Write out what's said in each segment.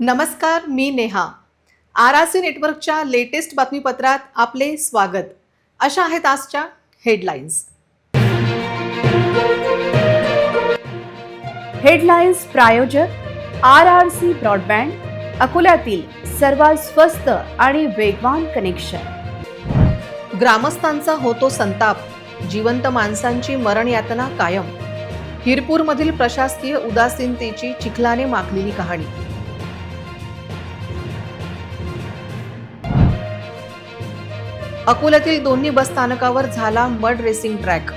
नमस्कार मी Neha. R R C नेटवर्कच्या लेटेस्ट बातमीपत्रात आपले स्वागत. अशा आहेत आजच्या हेडलाईन्स. हेडलाईन्स प्रायोजक आर आर सी ब्रॉडबँड अकोल्यातील सर्वात स्वस्त आणि वेगवान कनेक्शन. ग्रामस्थांचा होतो संताप. जिवंत माणसांची मरण यातना कायम. हिरपूरमधील प्रशासकीय उदासीनतेची चिखलाने माखलेली कहाणी. अकोल्यातील दोन्ही बस स्थानकावर झाला मड रेसिंग ट्रॅक.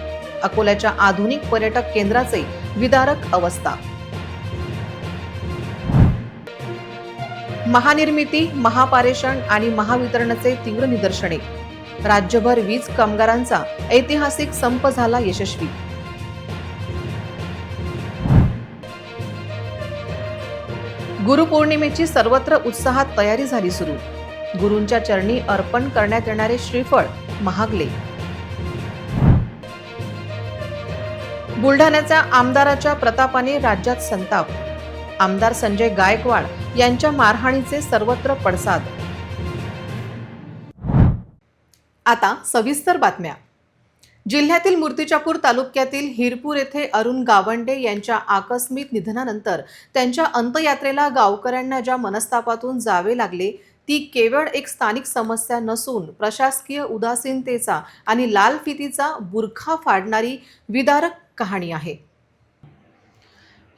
अकोल्याच्या आधुनिक पर्यटक केंद्राचे विदारक अवस्था. महानिर्मिती महापारेषण आणि महावितरणचे तीव्र निदर्शने. राज्यभर वीज कामगारांचा ऐतिहासिक संप झाला यशस्वी. गुरुपौर्णिमेची सर्वत्र उत्साहात तयारी झाली सुरू. गुरूंच्या चरणी अर्पण करण्यात येणारे श्रीफळ महागले. बुलढाण्याच्या आमदाराच्या प्रतापाने राज्यात संताप. आमदार संजय गायकवाड यांच्या मारहाणीचे सर्वत्र पडसाद. आता सविस्तर बातम्या. जिल्ह्यातील मूर्तिजापूर तालुक्यातील हिरपूर येथे अरुण गावंडे यांच्या आकस्मिक निधनानंतर त्यांच्या अंत्ययात्रेला गावकऱ्यांना ज्या मनस्तापातून जावे लागले ती केवळ एक स्थानिक समस्या नसून प्रशासकीय उदासीनतेचा आणि लाल फितीचा बुरखा फाडणारी विदारक कहाणी आहे.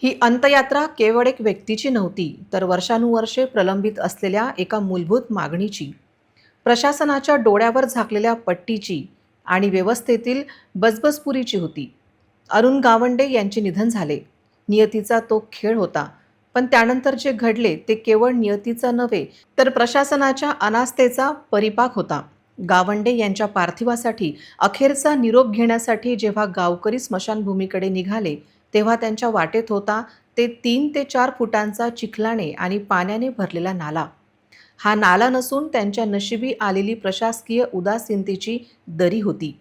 ही अंतयात्रा केवळ एक व्यक्तीची नव्हती तर वर्षानुवर्षे प्रलंबित असलेल्या एका मूलभूत मागणीची. प्रशासनाच्या डोळ्यावर झाकलेल्या पट्टीची आणि व्यवस्थेतील बजबजपुरीची होती. अरुण गावंडे यांचे निधन झाले. नियतीचा तो खेळ होता. पण त्यानंतर जे घडले ते केवळ नियतीचा नव्हे तर प्रशासनाच्या अनास्थेचा परिपाक होता. गावंडे यांच्या पार्थिवासाठी अखेरचा निरोप घेण्यासाठी जेव्हा गावकरी स्मशानभूमीकडे निघाले तेव्हा त्यांच्या वाटेत होता ते तीन ते चार फुटांचा चिखलाने आणि पाण्याने भरलेला नाला. हा नाला नसून त्यांच्या नशिबी आलेली प्रशासकीय उदासीनतेची दरी होती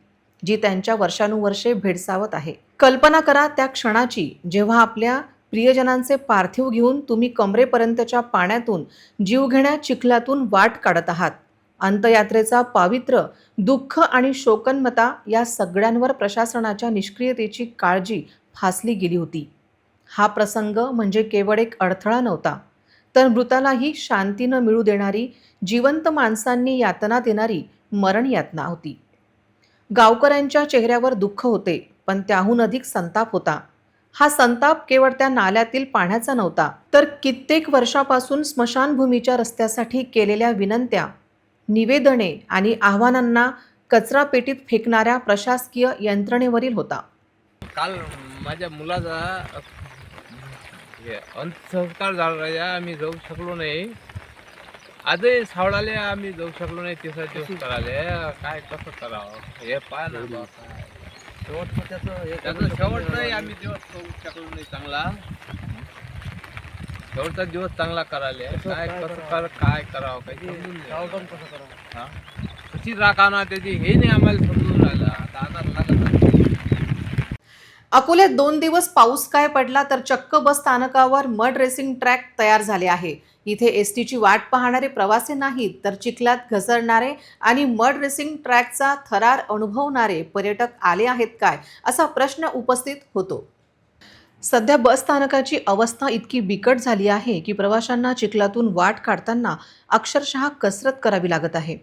जी त्यांच्या वर्षानुवर्षे भेडसावत आहे. कल्पना करा त्या क्षणाची जेव्हा आपल्या प्रियजनांचे पार्थिव घेऊन तुम्ही कमरेपर्यंतच्या पाण्यातून जीवघेण्या चिखलातून वाट काढत आहात. अंतयात्रेचा पावित्र दुःख आणि शोकन्मता या सगळ्यांवर प्रशासनाच्या निष्क्रियतेची काळजी फासली गेली होती. हा प्रसंग म्हणजे केवळ एक अडथळा नव्हता. तर मृतालाही शांती न मिळू देणारी जिवंत माणसांनी यातना देणारी मरण यातना होती. गावकऱ्यांच्या चेहऱ्यावर दुःख होते पण त्याहून अधिक संताप होता. हा संताप केवळ त्या नाल्यातील पाण्याचा नव्हता तर कित्येक वर्षापासून स्मशानभूमीच्या रस्त्यासाठी केलेल्या विनंत्या निवेदने आणि आव्हानांना कचरा पेटीत फेकणाऱ्या प्रशासकीय यंत्रणेवरील होता. काल माझ्या मुलाचा हे अंत्यसंस्कार झाला आम्ही जाऊ शकलो नाही. आजही सावळाले आम्ही जाऊ शकलो नाही तिसरा दिवस करायला. काय कसं करावं? हे पाय ना काय. त्याचं शेवट नाही आम्ही दिवस करू शकलो नाही चांगला शेवटचा दिवस चांगला करायला काय कसं कर काय करावं काय समजून नाही. हा? कशी राखाना त्याची हे नाही आम्हाला समजून राहिलं अकोल्यात दोन दिवस पाऊस काय पडला तर चक्क बस स्थानकावर मड रेसिंग ट्रॅक तयार झाले आहे. इथे एस टीची वाट पाहणारे प्रवासी नाहीत तर चिखलात घसरणारे आणि मड रेसिंग ट्रॅकचा थरार अनुभवणारे पर्यटक आले आहेत काय असा प्रश्न उपस्थित होतो. सध्या बस स्थानकाची अवस्था इतकी बिकट झाली आहे की प्रवाशांना चिखलातून वाट काढताना अक्षरशः कसरत करावी लागत आहे.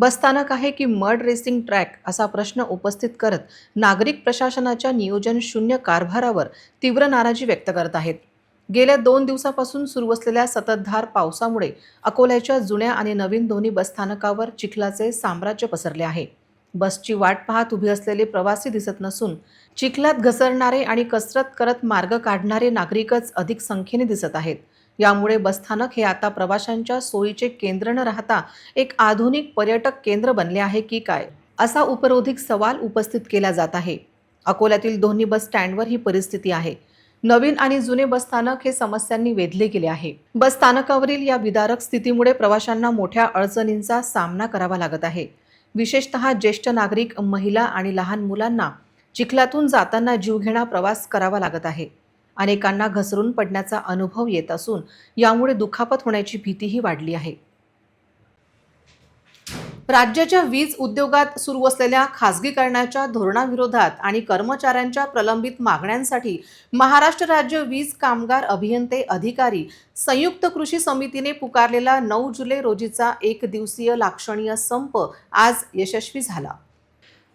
बसस्थानक आहे की मड रेसिंग ट्रॅक असा प्रश्न उपस्थित करत नागरिक प्रशासनाच्या नियोजन शून्य कारभारावर तीव्र नाराजी व्यक्त करत आहेत. गेल्या दोन दिवसापासून सुरू असलेल्या सततधार पावसामुळे अकोल्याच्या जुन्या आणि नवीन दोन्ही बसस्थानकावर चिखलाचे साम्राज्य पसरले आहे. बसची वाट पाहत उभी असलेले प्रवासी दिसत नसून चिखलात घसरणारे आणि कसरत करत मार्ग काढणारे नागरिकच अधिक संख्येने दिसत आहेत. यामुळे बसस्थानक हे आता प्रवाशांच्या सोयीचे केंद्र न राहता एक आधुनिक पर्यटक केंद्र बनले आहे की काय? असा उपरोधिक सवाल उपस्थित केला जात आहे. अकोल्यातील दोन्ही बस स्टँडवर ही परिस्थिती आहे. नवीन आणि जुने बसस्थानक हे समस्यांनी वेधले गेले आहे. बस स्थानकावरील या विदारक स्थितीमुळे प्रवाशांना मोठ्या अडचणींचा सामना करावा लागत आहे. विशेषतः ज्येष्ठ नागरिक महिला आणि लहान मुलांना चिखलातून जाताना जीवघेणा प्रवास करावा लागत आहे. अनेकांना घसरून पडण्याचा अनुभव येत असून यामुळे दुखापत होण्याची भीतीही वाढली आहे. राज्याच्या वीज उद्योगात सुरू असलेल्या खासगीकरणाच्या धोरणाविरोधात आणि कर्मचाऱ्यांच्या प्रलंबित मागण्यांसाठी महाराष्ट्र राज्य वीज कामगार अभियंते अधिकारी संयुक्त कृषी समितीने पुकारलेला नऊ जुलै रोजीचा एक दिवसीय लाक्षणीय संप आज यशस्वी झाला.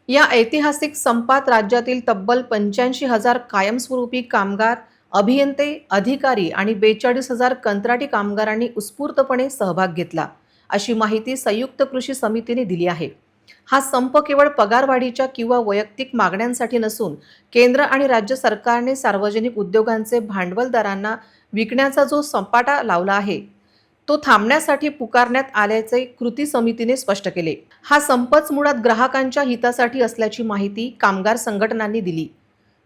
या ऐतिहासिक संपात राज्यातील तब्बल पंच्याऐंशी हजार कायमस्वरूपी कामगार अभियंते अधिकारी आणि बेचाळीस हजार कंत्राटी कामगारांनी उत्स्फूर्तपणे सहभाग घेतला अशी माहिती संयुक्त कृषी समितीने दिली आहे. हा संप केवळ पगारवाढीच्या किंवा वैयक्तिक मागण्यांसाठी नसून केंद्र आणि राज्य सरकारने सार्वजनिक उद्योगांचे भांडवलदारांना विकण्याचा जो संपाटा लावला आहे तो थांबण्यासाठी पुकारण्यात आल्याचे कृती समितीने स्पष्ट केले. हा संपच मुळात ग्राहकांच्या हितासाठी असल्याची माहिती कामगार संघटनांनी दिली.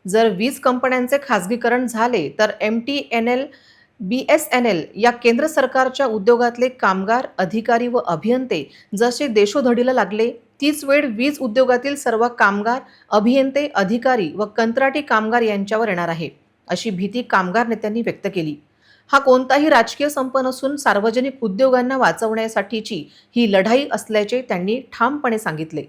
जर वीज कंपन्यांचे खासगीकरण झाले तर M T N L B S N L या केंद्र सरकारच्या उद्योगातले कामगार अधिकारी व अभियंते जसे देशोधडीला लागले तीच वेळ वीज उद्योगातील सर्व कामगार अभियंते अधिकारी व कंत्राटी कामगार यांच्यावर येणार आहे अशी भीती कामगार नेत्यांनी व्यक्त केली. हा कोणताही राजकीय संप नसून सार्वजनिक उद्योगांना वाचवण्यासाठीची ही लढाई असल्याचे त्यांनी ठामपणे सांगितले.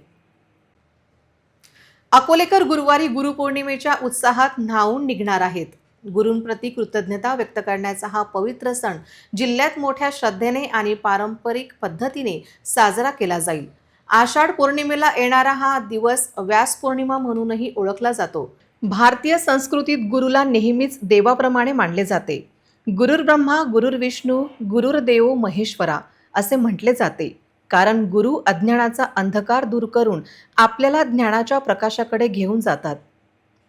अकोलेकर गुरुवारी गुरुपौर्णिमेच्या उत्साहात न्हावून निघणार आहेत. गुरूंप्रती कृतज्ञता व्यक्त करण्याचा हा पवित्र सण जिल्ह्यात मोठ्या श्रद्धेने आणि पारंपरिक पद्धतीने साजरा केला जाईल. आषाढ पौर्णिमेला येणारा हा दिवस व्यास पौर्णिमा म्हणूनही ओळखला जातो. भारतीय संस्कृतीत गुरुला नेहमीच देवाप्रमाणे मानले जाते. गुरुर्ब्रह्मा गुरुर्विष्णू गुरुर्देव महेश्वरा असे म्हटले जाते. कारण गुरु अज्ञानाचा अंधकार दूर करून आपल्याला ज्ञानाच्या प्रकाशाकडे घेऊन जातात.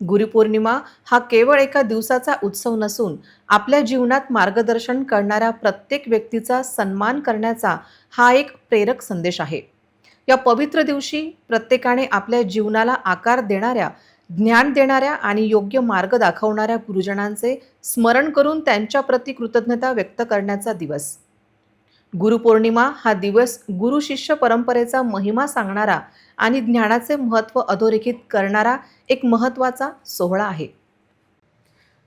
गुरुपौर्णिमा हा केवळ एका दिवसाचा उत्सव नसून आपल्या जीवनात मार्गदर्शन करणाऱ्या प्रत्येक व्यक्तीचा सन्मान करण्याचा हा एक प्रेरक संदेश आहे. या पवित्र दिवशी प्रत्येकाने आपल्या जीवनाला आकार देणाऱ्या ज्ञान देणाऱ्या आणि योग्य मार्ग दाखवणाऱ्या गुरुजनांचे स्मरण करून त्यांच्याप्रती कृतज्ञता व्यक्त करण्याचा दिवस. गुरुपौर्णिमा हा दिवस गुरु शिष्य परंपरेचा महिमा सांगणारा आणि ज्ञानाचे महत्त्व अधोरेखित करणारा एक महत्त्वाचा सोहळा आहे.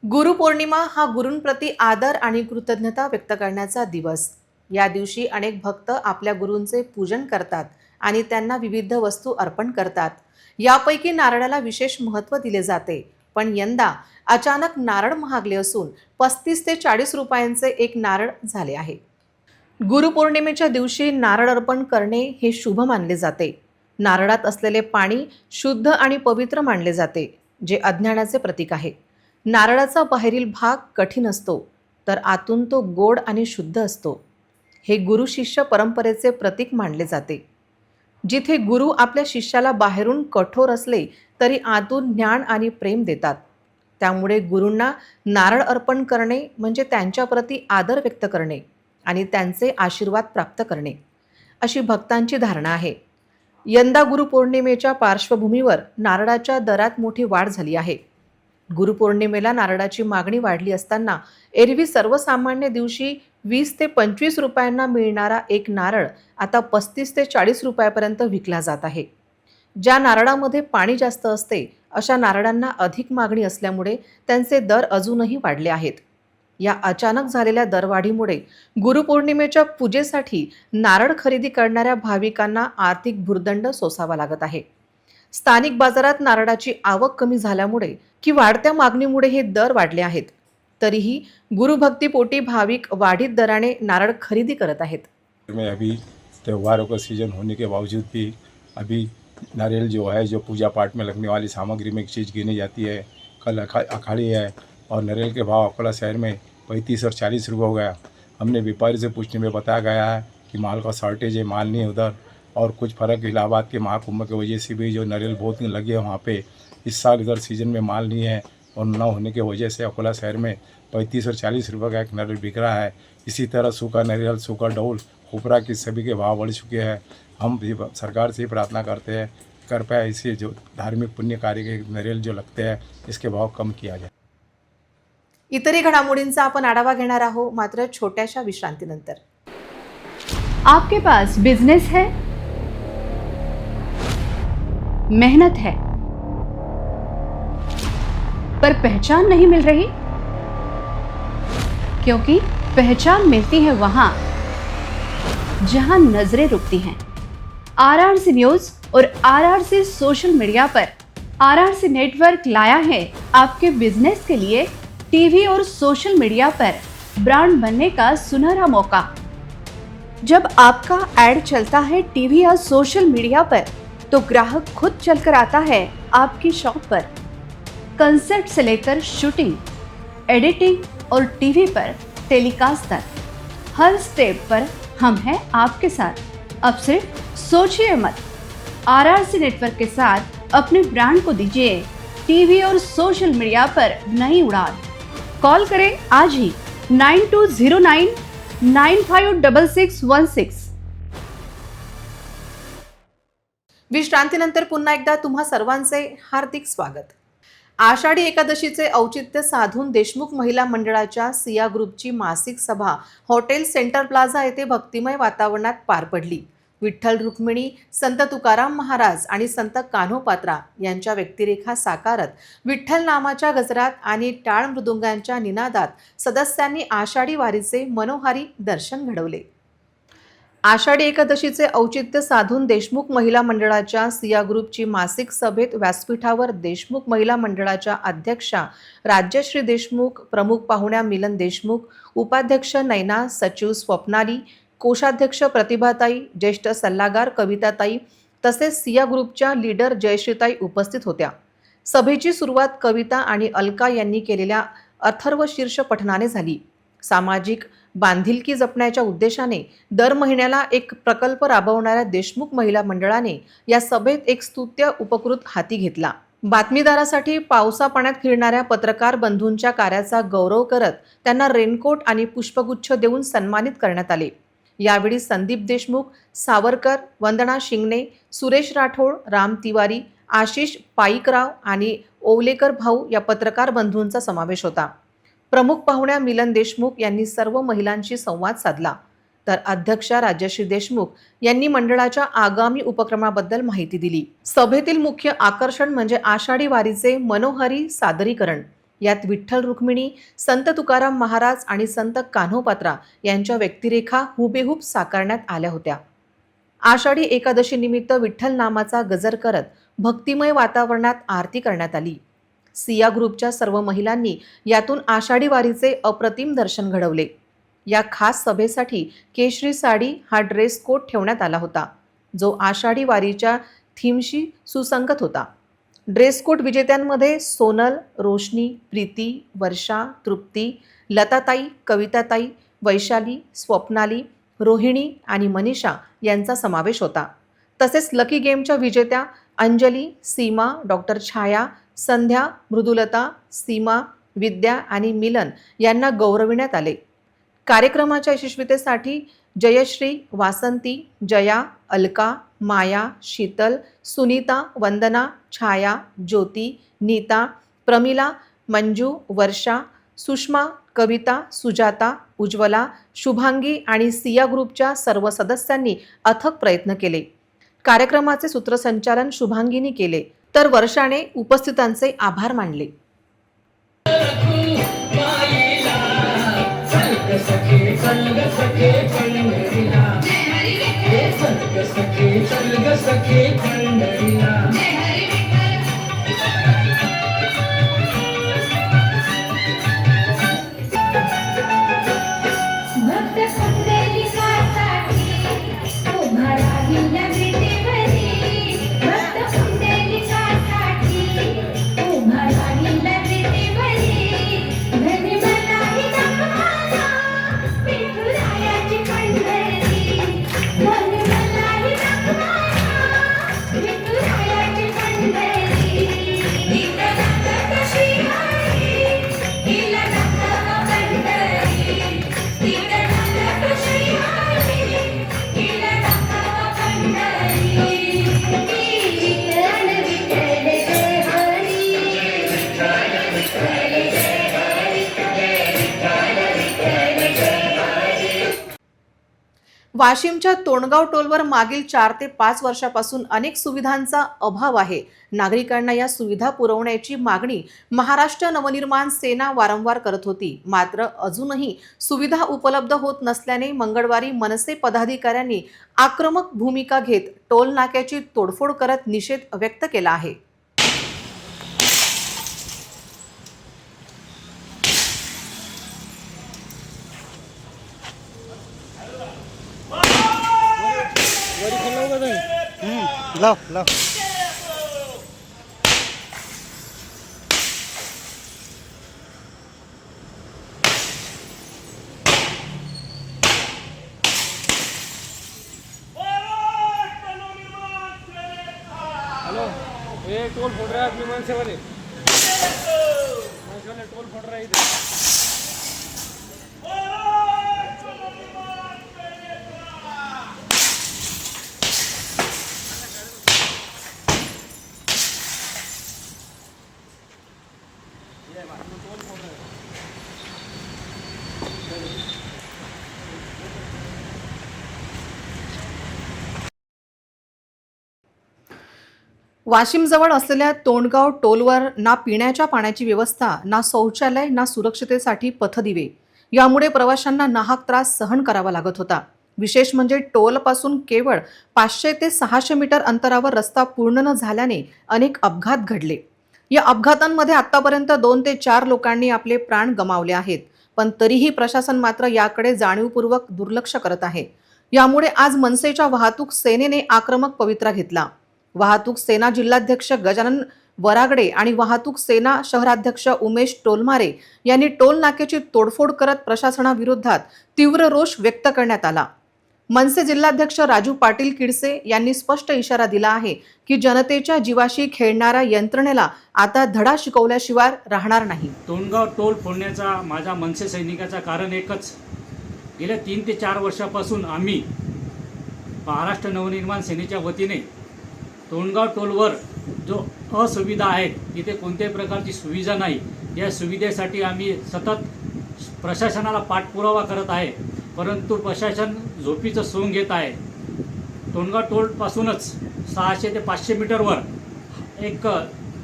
गुरुपौर्णिमा हा गुरूंप्रती आदर आणि कृतज्ञता व्यक्त करण्याचा दिवस. या दिवशी अनेक भक्त आपल्या गुरूंचे पूजन करतात आणि त्यांना विविध वस्तू अर्पण करतात. यापैकी नारळाला विशेष महत्त्व दिले जाते. पण यंदा अचानक नारळ महागले असून पस्तीस ते चाळीस रुपयांचे एक नारळ झाले आहे. गुरुपौर्णिमेच्या दिवशी नारळ अर्पण करणे हे शुभ मानले जाते. नारळात असलेले पाणी शुद्ध आणि पवित्र मानले जाते जे अज्ञानाचे प्रतीक आहे. नारळाचा बाहेरील भाग कठीण असतो तर आतून तो गोड आणि शुद्ध असतो. हे गुरु शिष्य परंपरेचे प्रतीक मानले जाते. जिथे गुरु आपल्या शिष्याला बाहेरून कठोर असले तरी आतून ज्ञान आणि प्रेम देतात. त्यामुळे गुरूंना नारळ अर्पण करणे म्हणजे त्यांच्याप्रती आदर व्यक्त करणे. आणि त्यांचे आशीर्वाद प्राप्त करणे. अशी भक्तांची धारणा आहे. यंदा गुरुपौर्णिमेच्या पार्श्वभूमीवर नारळाच्या दरात मोठी वाढ झाली आहे. गुरुपौर्णिमेला नारळाची मागणी वाढली असताना एरवी सर्वसामान्य दिवशी वीस ते पंचवीस रुपयांना मिळणारा एक नारळ आता पस्तीस ते चाळीस रुपयापर्यंत विकला जात आहे. ज्या नारळामध्ये पाणी जास्त असते अशा नारळांना अधिक मागणी असल्यामुळे त्यांचे दर अजूनही वाढले आहेत. या अचानक झालेल्या दरवाढीमुळे गुरुपौर्णिमेच्या पूजेसाठी नारळ खरेदी करणाऱ्या भाविकांना आर्थिक भुर्दंड सोसावा लागत आहे. स्थानिक बाजारात नारळाची आवक कमी झाल्यामुळे की वाढत्या मागणीमुळे हे दर वाढले आहेत. तरीही गुरुभक्तीपोटी भाविक वाढीत दराने नारळ खरेदी करत आहेत. अभी त्योहारों का सीज़न होने के बावजूद भी अभी नारियल जो है जो पूजा पाठ में लगने वाली सामग्री में एक चीज़ गिनी जाती है। कल अखाड़ी है और नारियल के भाव अकोला शहर में पैंतीस और चालीस रुपये हो गया। हमने व्यापारी से पूछने में बताया गया है कि माल का शॉर्टेज है, माल नहीं उधर। और कुछ फ़र्क इलाहाबाद के महाकुंभ की वजह से भी जो नारियल बहुत लगे हैं वहाँ पे। इस साल इधर सीज़न में माल नहीं है और न होने की वजह से अकोला शहर में पैंतीस और चालीस रुपये का एक नरियल बिक रहा है। इसी तरह सूखा नरियल, सूखा डोल, खोपरा की सभी के भाव बढ़ चुके हैं। हम भी सरकार से प्रार्थना करते हैं, कृपया इसे जो धार्मिक पुण्य कार्य के नरियल जो लगते हैं, इसके भाव कम किया जाए। इतरही घडामोडींचा आपण आढावा घेणार आहोत मात्र छोट्याशा विश्रांतीनंतर. आपके पास बिजनेस है? मेहनत है। पर पहचान नहीं मिल रही? क्योंकि पहचान मिलती है वहाँ जहां नजरें रुकती हैं। आरआरसी न्यूज और आरआरसी सोशल मीडिया पर आरआरसी नेटवर्क लाया है आपके बिजनेस के लिए टीवी और सोशल मीडिया पर ब्रांड बनने का सुनहरा मौका। जब आपका एड चलता है टीवी या सोशल मीडिया पर तो ग्राहक खुद चलकर आता है आपकी शॉप पर। कंसेप्ट से लेकर शूटिंग, एडिटिंग और टीवी पर टेलीकास्ट तक हर स्टेप पर हम हैं आपके साथ। अब सिर्फ़ सोचिए मत, आरआरसी नेटवर्क के साथ अपने ब्रांड को दीजिए। टीवी और सोशल मीडिया पर नई उड़ान। कॉल करें आज ही nine two zero nine nine five double six one six. विश्रांतीनंतर पुन्हा एकदा तुम्हा सर्वांचे हार्दिक स्वागत. आषाढी एकादशीचे औचित्य साधून देशमुख महिला मंडळाच्या सिया ग्रुपची मासिक सभा हॉटेल सेंटर प्लाझा येथे भक्तिमय वातावरणात पार पडली. विठ्ठल रुक्मिणी संत तुकाराम महाराज आणि संत कान्होपात्रा यांच्या व्यक्तिरेखा साकारत विठ्ठल नामाच्या गजरात आणि टाळ मृदुंगांच्या निनादात सदस्यांनी आषाढी वारीचे मनोहारी दर्शन घडवले. आषाढी एकादशीचे औचित्य साधून देशमुख महिला मंडळाच्या सिया ग्रुपची मासिक सभेत व्यासपीठावर देशमुख महिला मंडळाच्या अध्यक्षा राज्यश्री देशमुख प्रमुख पाहुण्या मिलन देशमुख उपाध्यक्ष नैना सचिव स्वप्नाली कोषाध्यक्ष प्रतिभाताई ज्येष्ठ सल्लागार कविताताई तसेच सिया ग्रुपच्या लीडर जयश्रीताई उपस्थित होत्या. सभेची सुरुवात कविता आणि अलका यांनी केलेल्या अथर्व शीर्ष पठणाने झाली. सामाजिक बांधिलकी जपण्याच्या उद्देशाने दर महिन्याला एक प्रकल्प राबवणाऱ्या देशमुख महिला मंडळाने या सभेत एक स्तुत्य उपकृत हाती घेतला. बातमीदारासाठी पावसा पाण्यात फिरणाऱ्या पत्रकार बंधूंच्या कार्याचा गौरव करत त्यांना रेनकोट आणि पुष्पगुच्छ देऊन सन्मानित करण्यात आले. यावेळी संदीप देशमुख सावरकर वंदना शिंगणे सुरेश राठोड राम तिवारी आशिष पाईकराव आणि ओवलेकर भाऊ या पत्रकार बंधूंचा समावेश होता. प्रमुख पाहुण्या मिलन देशमुख यांनी सर्व महिलांशी संवाद साधला. तर अध्यक्षा राजश्री देशमुख यांनी मंडळाच्या आगामी उपक्रमाबद्दल माहिती दिली. सभेतील मुख्य आकर्षण म्हणजे आषाढी वारीचे मनोहरी सादरीकरण. यात विठ्ठल रुक्मिणी संत तुकाराम महाराज आणि संत कान्होपात्रा यांच्या व्यक्तिरेखा हुबेहूब साकारण्यात आल्या होत्या. आषाढी एकादशीनिमित्त विठ्ठल नामाचा गजर करत भक्तिमय वातावरणात आरती करण्यात आली. सिया ग्रुपच्या सर्व महिलांनी यातून आषाढी वारीचे अप्रतिम दर्शन घडवले. या खास सभेसाठी केशरी साडी हा ड्रेस कोड ठेवण्यात आला होता जो आषाढी वारीच्या थीमशी सुसंगत होता. ड्रेसकोट विजेत्यांमध्ये सोनल रोशनी प्रीती वर्षा तृप्ती लताताई कविताताई वैशाली स्वप्नाली रोहिणी आणि मनीषा यांचा समावेश होता. तसेच लकी गेमच्या विजेत्या अंजली सीमा डॉक्टर छाया संध्या मृदुलता सीमा विद्या आणि मिलन यांना गौरविण्यात आले. कार्यक्रमाच्या यशस्वीतेसाठी जयश्री वासंती जया अलका माया शीतल सुनीता वंदना छाया ज्योती नीता प्रमिला मंजू वर्षा सुषमा कविता सुजाता उज्ज्वला शुभांगी आणि सिया ग्रुपच्या सर्व सदस्यांनी अथक प्रयत्न केले. कार्यक्रमाचे सूत्रसंचालन शुभांगीनी केले. तर वर्षाने उपस्थितांचे आभार मानले. वाशिमच्या तोंडगाव टोलवर मागील चार ते पाच वर्षापासून अनेक सुविधांचा अभाव आहे. नागरिकांना या सुविधा पुरवण्याची मागणी महाराष्ट्र नवनिर्माण सेना वारंवार करत होती. मात्र अजूनही सुविधा उपलब्ध होत नसल्याने मंगळवारी मनसे पदाधिकाऱ्यांनी आक्रमक भूमिका घेत टोल नाक्याची तोडफोड करत निषेध व्यक्त केला आहे. लाव लाव. टोल फोड रहा है मनसेवाले मनसेवाले टोल फोड रहा है इधर वाशिमजवळ असलेल्या तोंडगाव टोलवर ना पिण्याच्या पाण्याची व्यवस्था ना शौचालय ना सुरक्षितेसाठी पथदिवे. यामुळे प्रवाशांना नाहक त्रास सहन करावा लागत होता. विशेष म्हणजे टोलपासून केवळ पाचशे ते सहाशे मीटर अंतरावर रस्ता पूर्ण न झाल्याने अनेक अपघात घडले. या अपघातांमध्ये आतापर्यंत दोन ते चार लोकांनी आपले प्राण गमावले आहेत पण तरीही प्रशासन मात्र याकडे जाणीवपूर्वक दुर्लक्ष करत आहे. यामुळे आज मनसेच्या वाहतूक सेनेने आक्रमक पवित्रा घेतला. वाहतूक सेना जिल्हाध्यक्ष गजानन वरागडे आणि वाहतूक सेना शहराध्यक्ष उमेश टोलमारे यांनी टोल नाक्याची तोडफोड करत प्रशासनाविरोधात तीव्र रोष व्यक्त करण्यात आला. मनसे जिल्हाध्यक्ष राजू पाटील किडसे यांनी स्पष्ट इशारा दिला आहे की जनतेच्या जीवाशी खेळणाऱ्या यंत्रणेला आता धडा शिकवल्याशिवाय राहणार नाही. तोंडगाव टोल फोडण्याचा माझ्या मनसे सैनिकाचा कारण एकच. गेल्या तीन ते चार वर्षापासून आम्ही महाराष्ट्र नवनिर्माण सेनेच्या वतीने तोंडगाव टोलवर जो असुविधा आहेत तिथे कोणत्याही प्रकारची सुविधा नाही. या सुविधेसाठी आम्ही सतत प्रशासनाला पाठपुरावा करत आहे. परंतु प्रशासन झोपीचं सोंग घेत आहे. टोणगाव टोलपासूनच सहाशे ते पाचशे मीटरवर एक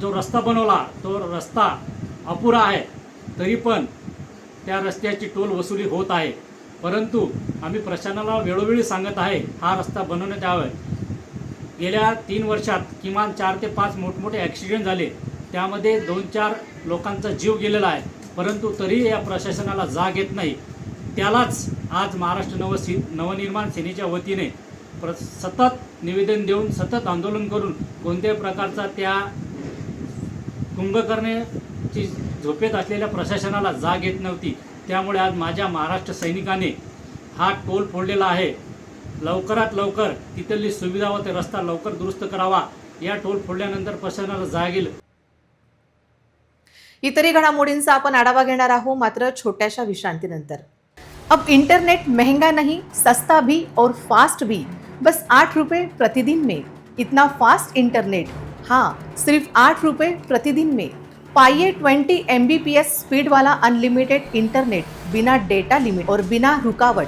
जो रस्ता बनवला तो रस्ता अपुरा आहे. तरी पण त्या रस्त्याची टोल वसुली होत आहे. परंतु आम्ही प्रशासनाला वेळोवेळी सांगत आहे हा रस्ता बनवण्यात यावा. गेल्या तीन वर्षात किमान चार ते पाच मोठमोठे ॲक्सिडेंट झाले. त्यामध्ये दोन चार लोकांचा जीव गेलेला आहे. परंतु तरीही या प्रशासनाला जाग येत नाही. त्यालाच आज महाराष्ट्र नवसी नवनिर्माण सेनेच्या वतीने प्र सतत निवेदन देऊन सतत आंदोलन करून कोणत्याही प्रकारचा त्या कुंभकर्णेची झोपेत असलेल्या प्रशासनाला जाग येत नव्हती. त्यामुळे आज माझ्या महाराष्ट्र सैनिकाने हा टोल फोडलेला आहे. लवकरात लवकर तिथली सुविधा व ते रस्ता लवकर दुरुस्त करावा. या टोल फोडल्यानंतर प्रशासनाला जाग येईल. इतरही घडामोडींचा आपण आढावा घेणार आहोत मात्र छोट्याशा विश्रांतीनंतर. अब इंटरनेट महंगा नहीं सस्ता भी और फास्ट भी. बस आठ रुपये प्रतिदिन में. इतना फास्ट इंटरनेट हाँ सिर्फ आठ रुपये प्रतिदिन में. पाइए twenty M B P S speed वाला अनलिमिटेड इंटरनेट बिना डेटा लिमिट और बिना रुकावट.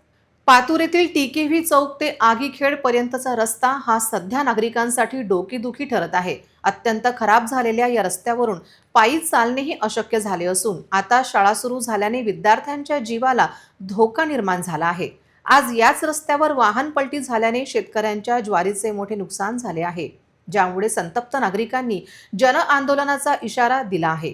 पातूर येथील टीकेव्ही चौक ते आगीखेड पर्यंतचा रस्ता हा सध्या नागरिकांसाठी डोकेदुखी ठरत आहे. अत्यंत खराब झालेल्या या रस्त्यावरून पायी चालणेही अशक्य झाले असून आता शाळा सुरू झाल्याने विद्यार्थ्यांच्या जीवाला धोका निर्माण झाला आहे. आज याच रस्त्यावर वाहन पलटी झाल्याने शेतकऱ्यांच्या ज्वारीचे मोठे नुकसान झाले आहे. ज्यामुळे संतप्त नागरिकांनी जन आंदोलनाचा इशारा दिला आहे.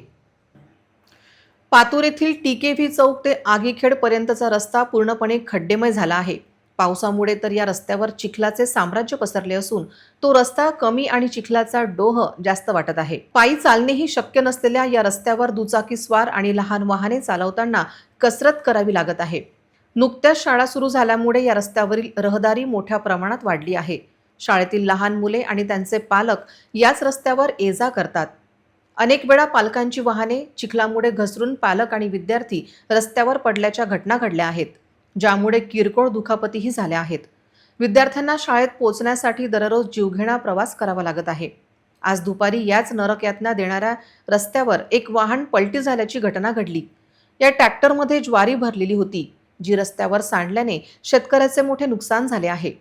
पातूर येथील टीकेव्ही चौक ते आगीखेड पर्यंतचा रस्ता पूर्णपणे खड्डेमय झाला आहे. पावसामुळे तर या रस्त्यावर चिखलाचे साम्राज्य पसरले असून तो रस्ता कमी आणि चिखलाचा डोह जास्त वाटत आहे. पायी चालणेही शक्य नसलेल्या या रस्त्यावर दुचाकीस्वार आणि लहान वाहने चालवताना कसरत करावी लागत आहे. नुकत्याच शाळा सुरू झाल्यामुळे या रस्त्यावरील रहदारी मोठ्या प्रमाणात वाढली आहे. शाळेतील लहान मुले आणि त्यांचे पालक याच रस्त्यावर ये जा करतात. अनेक वेळा पालकांची वाहने चिखलामुळे घसरून पालक आणि विद्यार्थी रस्त्यावर पडल्याच्या घटना घडल्या आहेत ज्यामुळे किरकोळ दुखापतीही झाल्या आहेत. विद्यार्थ्यांना शाळेत पोहोचण्यासाठी दररोज जीवघेणा प्रवास करावा लागत आहे. आज दुपारी याच नरक यातना देणाऱ्या रस्त्यावर एक वाहन पलटी झाल्याची घटना घडली. या ट्रॅक्टरमध्ये ज्वारी भरलेली होती जी रस्त्यावर सांडल्याने शेतकऱ्याचे मोठे नुकसान झाले आहे.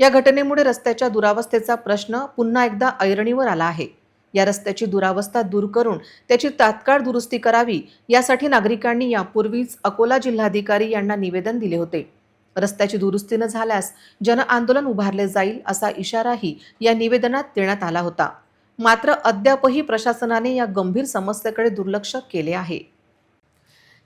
या घटनेमुळे रस्त्याच्या दुरावस्थेचा प्रश्न पुन्हा एकदा ऐरणीवर आला आहे. या रस्त्याची दुरावस्था दूर करून त्याची तात्काळ दुरुस्ती करावी यासाठी नागरिकांनी यापूर्वीच अकोला जिल्हाधिकारी यांना निवेदन दिले होते. रस्त्याची दुरुस्ती न झाल्यास जनआंदोलन उभारले जाईल असा इशाराही या निवेदनात देण्यात आला होता. मात्र अद्यापही प्रशासनाने या गंभीर समस्येकडे दुर्लक्ष केले आहे.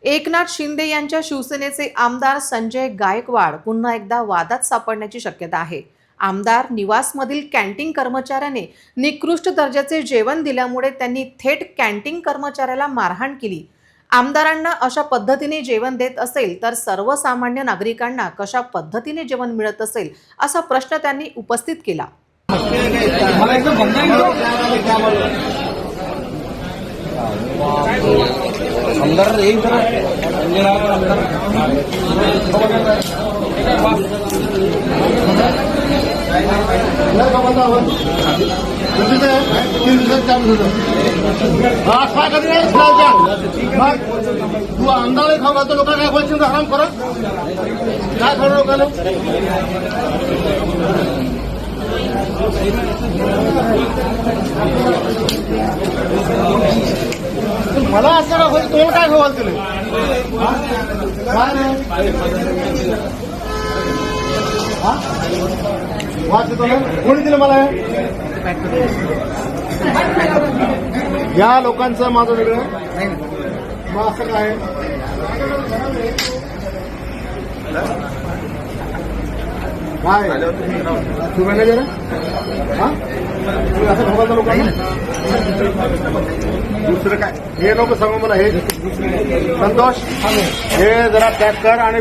एकनाथ शिंदे यांच्या शिवसेनेचे आमदार संजय गायकवाड पुन्हा एकदा वादात सापडण्याची शक्यता आहे. आमदार निवासमधील कॅन्टीन कर्मचाऱ्याने निकृष्ट दर्जाचे जेवण दिल्यामुळे त्यांनी थेट कॅन्टीन कर्मचाऱ्याला मारहाण केली. आमदारांना अशा पद्धतीने जेवण देत असेल तर सर्वसामान्य नागरिकांना कशा पद्धतीने जेवण मिळत असेल असा प्रश्न त्यांनी उपस्थित केला. आमदार तू आमदार खाऊ घालतो लोक काय बोलशील आराम करा काय खाऊ लोकांना मला असं का होईल तुम्हाला काय खाऊ घालतील काय नाही? कोणी दिलं मला? या लोकांचं माझं वेगळं. मग असं काय? काय? तू मॅनेजर हा? तुम्ही असं ठरवता लोकांना? दुसरं काय? हे नको सांगू मला हे संतोष हे जरा पॅक कर आणि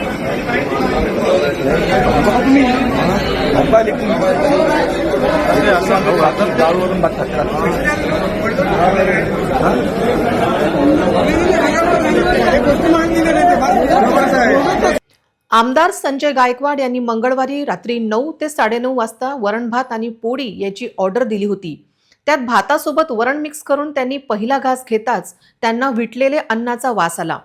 आमदार संजय गायकवाड यांनी मंगळवारी रात्री नऊ ते साडेनऊ वाजता वरण भात आणि पोळी याची ऑर्डर दिली होती. त्यात भातासोबत वरण मिक्स करून त्यांनी पहिला घास घेताच त्यांना विटलेले अन्नाचा वास आला.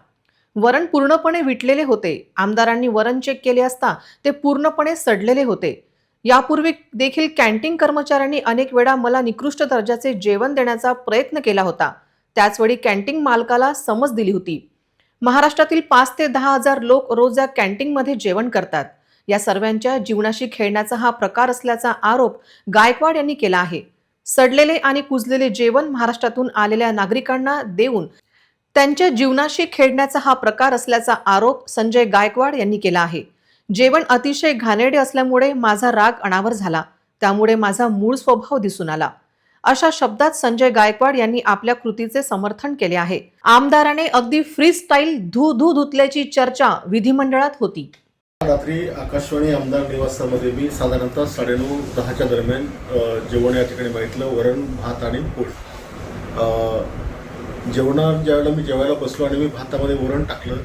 वरण पूर्णपणे विटलेले होते. आमदारांनी वरण चेक केले असता ते पूर्णपणे सडलेले होते. यापूर्वी देखील कॅन्टीन कर्मचाऱ्यांनी अनेक वेळा मला निकृष्ट दर्जाचे जेवण देण्याचा प्रयत्न केला होता. त्याचवेळी कॅन्टीन मालकाला समज दिली होती. महाराष्ट्रातील पाच ते दहा हजार लोक रोज या कॅन्टीनमध्ये जेवण करतात. या सर्वांच्या जीवनाशी खेळण्याचा हा प्रकार असल्याचा आरोप गायकवाड यांनी केला आहे. सडलेले आणि कुजलेले जेवण महाराष्ट्रातून आलेल्या नागरिकांना देऊन त्यांच्या जीवनाशी खेळण्याचा हा प्रकार असल्याचा आरोप संजय गायकवाड यांनी केला आहे. जेवण अतिशय घाणेरडे असल्यामुळे माझा राग अनावर झाला. त्यामुळे माझा मूळ स्वभाव दिसून आला. अशा शब्दात संजय गायकवाड यांनी आपल्या कृतीचे समर्थन केले आहे. आमदाराने अगदी फ्री स्टाईल धू धू धुतल्याची चर्चा विधिमंडळात होती. रात्री आकाशवाणी आमदार निवासामध्ये मी साधारणतः साडेनऊ दहाच्या दरम्यान जेवण या ठिकाणी बघितलं. वरण भात आणि पोळ. जेवणावर जेवणात ज्यावेळेला मी जेवायला बसलो आणि मी भातामध्ये वरण टाकलं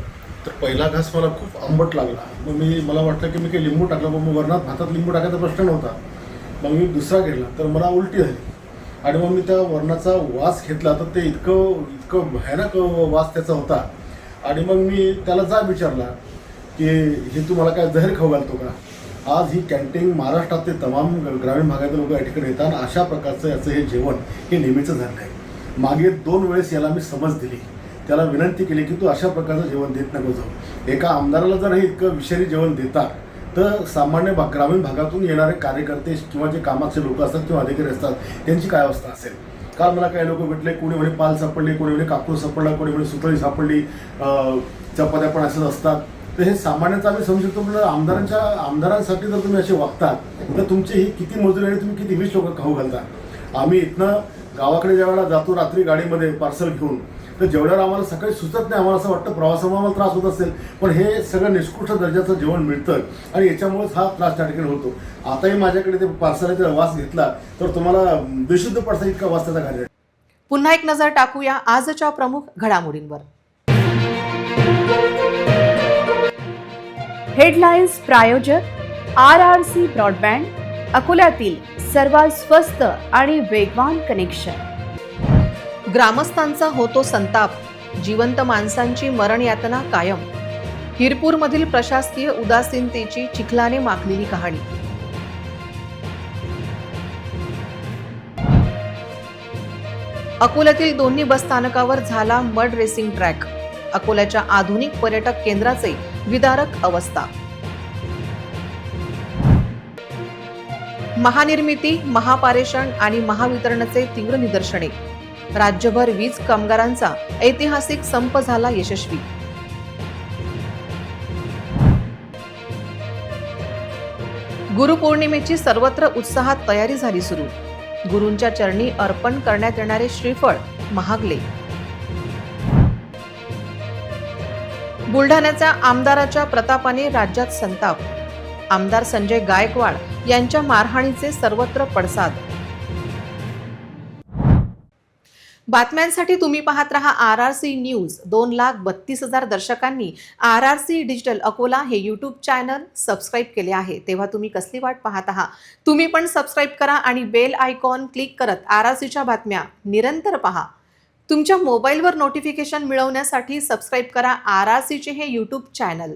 तर पहिला घास मला खूप आंबट लागला. मग मी मला वाटलं की मी काही लिंबू टाकलं मग वरणात भातात लिंबू टाकायचा प्रश्न नव्हता. मग मी दुसरा घेतला तर मला उलटी झाली. आणि मग मी त्या वरणाचा वास घेतला तर ते इतकं इतकं भयानक वास त्याचा होता. आणि मग मी त्याला जा विचारला की हे तू मला काय जहर खाऊ घालतो का? आज ही कॅन्टीन महाराष्ट्रात ते तमाम ग्रामीण भागातील लोक या ठिकाणी येतात आणि अशा प्रकारचं याचं हे जेवण हे नेहमीचं झालं आहे. मागे दोन वेळेस याला मी समज दिली. त्याला विनंती केली की तू अशा प्रकारचं जेवण देत नको जाऊ. एका आमदाराला जर हे इतकं विषारी जेवण देतात तर सामान्य भा ग्रामीण भागातून येणारे कार्यकर्ते किंवा जे कामाचे लोक असतात किंवा अधिकारी असतात त्यांची काय अवस्था असेल? काल मला काही लोक भेटले कोणी म्हणे पाल सापडले कोणी म्हणे कापूर सापडला कोणी म्हणे सुतळी सापडली चपात्या पण असंच असतात. तर हे सामान्यतः आम्ही समजू शकतो म्हणजे आमदारांच्या आमदारांसाठी जर तुम्ही असे वागतात तर तुमची ही किती मजुरी आणि तुम्ही किती वीस लोक खाऊ घालता? आम्ही इथनं गावाकडे ज्या वेळेला जातो रात्री गाडीमध्ये पार्सल घेऊन तर जेवढ्यावर आम्हाला सकाळी सुचत नाही आम्हाला असं वाटतं प्रवासामुळे आम्हाला त्रास होत असेल. पण हे सगळं निष्कृष्ट दर्जाचं जेवण मिळतं आणि याच्यामुळेच हा त्रास त्या ठिकाणी होतो. आताही माझ्याकडे ते पार्सलाचा वास घेतला तर तुम्हाला बेशुद्ध पडसा इतका वास त्याचा घालेल पुन्हा एक नजर टाकूया आजच्या प्रमुख घडामोडींवर. हेडलाईन्स प्रायोजक आर आर सी ब्रॉडबँड अकोल्यातील सर्वात स्वस्त आणि वेगवान कनेक्शन ग्रामस्थांचा होतो संताप. जिवंत माणसांची मरण यातना कायम. हिरपूरमधील प्रशासकीय उदासीनतेची चिखलाने माखलेली कहाणी. अकोल्यातील दोन्ही बसस्थानकावर झाला मड रेसिंग ट्रॅक. अकोल्याच्या आधुनिक पर्यटक केंद्राचे विदारक अवस्था. महानिर्मिती महापारेषण आणि महावितरणचे तीव्र निदर्शने. राज्यभर वीज कामगारांचा ऐतिहासिक संप झाला यशस्वी. गुरुपौर्णिमेची सर्वत्र उत्साहात तयारी झाली सुरू. गुरूंच्या चरणी अर्पण करण्यात येणारे श्रीफळ महागले. बुलढाण्याच्या आमदाराच्या प्रतापाने राज्यात संताप. आमदार संजय गायकवाड यांच्या मारहाणीचे सर्वत्र पडसाद. बातम्यांसाठी तुम्ही पाहत रहा आर आर सी न्यूज. दोन लाख बत्तीस हजार दर्शकांनी R R C digital Akola हे यूट्यूब चॅनल सबस्क्राईब केले आहे. तेव्हा तुम्ही कसली वाट पाहत आहात? तुम्ही पण सबस्क्राईब करा आणि बेल आयकॉन क्लिक करत आर आर सीच्या बातम्या निरंतर पहा. तुमच्या मोबाईलवर नोटिफिकेशन मिळवण्यासाठी सबस्क्राईब करा आर आर सीचे हे यूट्यूब चॅनल.